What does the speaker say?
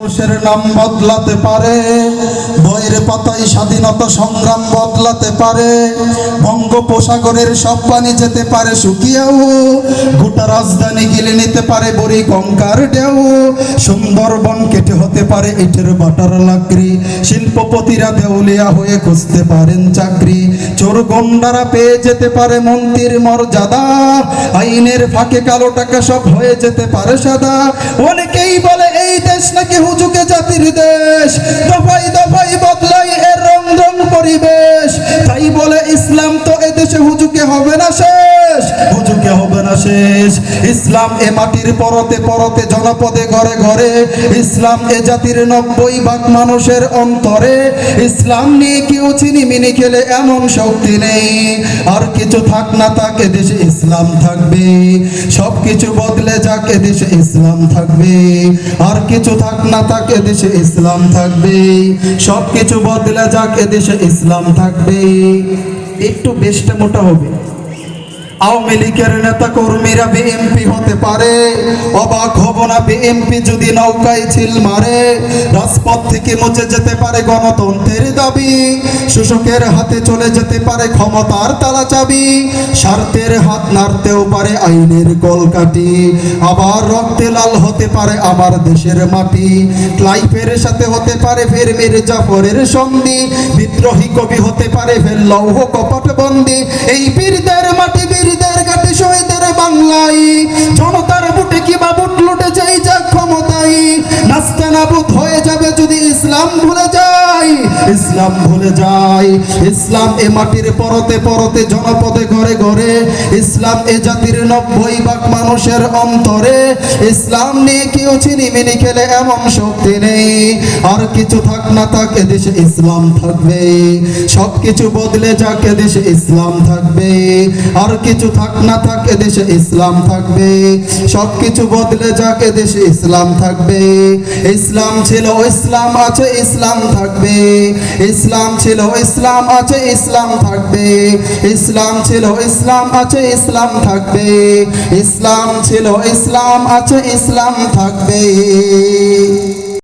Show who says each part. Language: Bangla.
Speaker 1: মানুষের নাম বদলাতে পারে, বইয়ের পাতায় স্বাধীনতা সংগ্রাম বদলাতে পারে, বঙ্গোপসাগরের সব পানি যেতে পারে শুকিয়াও গোটা রাজধানী গিলে নিতে পারে, বড়ি গঙ্গার ঢেউ, সুন্দরবন কেটে হতে পারে, ইটের বাটার লাকড়ি, শিল্পপতিরা দেউলিয়া হয়ে খুঁজতে পারেন চাকরি, চোর গন্ডারা পেয়ে যেতে পারে মন্ত্রীর মর্যাদা, আইনের ফাঁকে কালো টাকা সব হয়ে যেতে পারে সাদা এই দেশ নাকি হুজুকে জাতির দেশ? দফাই দফাই বদলাই এর রং রং পরিবেশ। তাই বলে ইসলাম তো এদেশে হুজুকে হবে না শেষ হুজুকে হবে না শেষ। ইসলাম এ মাটির পরতে পরতে জনপদে ঘরে ঘরে, ইসলাম এ জাতির নব্বই ভাগ মানুষের অন্তরে। ইসলাম নিয়ে কেউ চিনি মিনি খেলে এমন শক্তি নেই। আর কিছু থাক না ইসলাম থাকবে। সব কিছু বদলে যাক দেশে ইসলাম থাকবে। আর কিছু থাক না থাক দেশে ইসলাম থাকবে। সব কিছু বদলে যাক দেশে ইসলাম থাকবে। একটু বেশটা মোটা হবে। আওয়ামী লীগের নেতা কর্মীরা বিএমপি পারে। অবাক হব না বিএমপি যদি নৌকায় ছিল মারে। রাজপথ থেকে মুছে যেতে পারে গণতন্ত্রের দাবি। শোষকের হাতে চলে যেতে পারে ক্ষমতার তালা চাবি। স্বার্থের হাত নাড়তেও পারে আইনের কলকাটি আবার রক্তে লাল হতে পারে আমার দেশের মাটি। ক্লাইফের সাথে হতে পারে ফের মীর জাফরের সন্ধি। বিদ্রোহী কবি হতে পারে ফের লৌহ কপট বন্দি। এই বীরদের মাটি, বীরদের ঘাটে, শহীদের বাংলায় নাবুদ হয়ে যাবে যদি ইসলাম ভুলে যায়। ইসলাম ভুলে যায়। ইসলাম এ মাটির পরতে পরতে জনপদে ঘরে ঘরে ইসলাম এ জাতির নব্বই ভাগ মানুষের অন্তরে। ইসলাম নিয়ে কেউ চিনি মিনি খেলে এমন শক্তি নেই। আর কিছু থাক না থাক দেশে ইসলাম থাকবে। সব কিছু বদলে যাক দেশে ইসলাম থাকবে। আর কিছু থাক না থাক দেশে ইসলাম থাকবে। সব কিছু বদলে যাক দেশে ইসলাম থাকবে। ইসলাম ছিল ইসলাম আছে, ইসলাম থাকবে। ইসলাম ছিল ইসলাম আছে, ইসলাম থাকবে। ইসলাম ছিল ইসলাম আছে ইসলাম থাকবে। ইসলাম ছিল ইসলাম আছে ইসলাম থাকবে।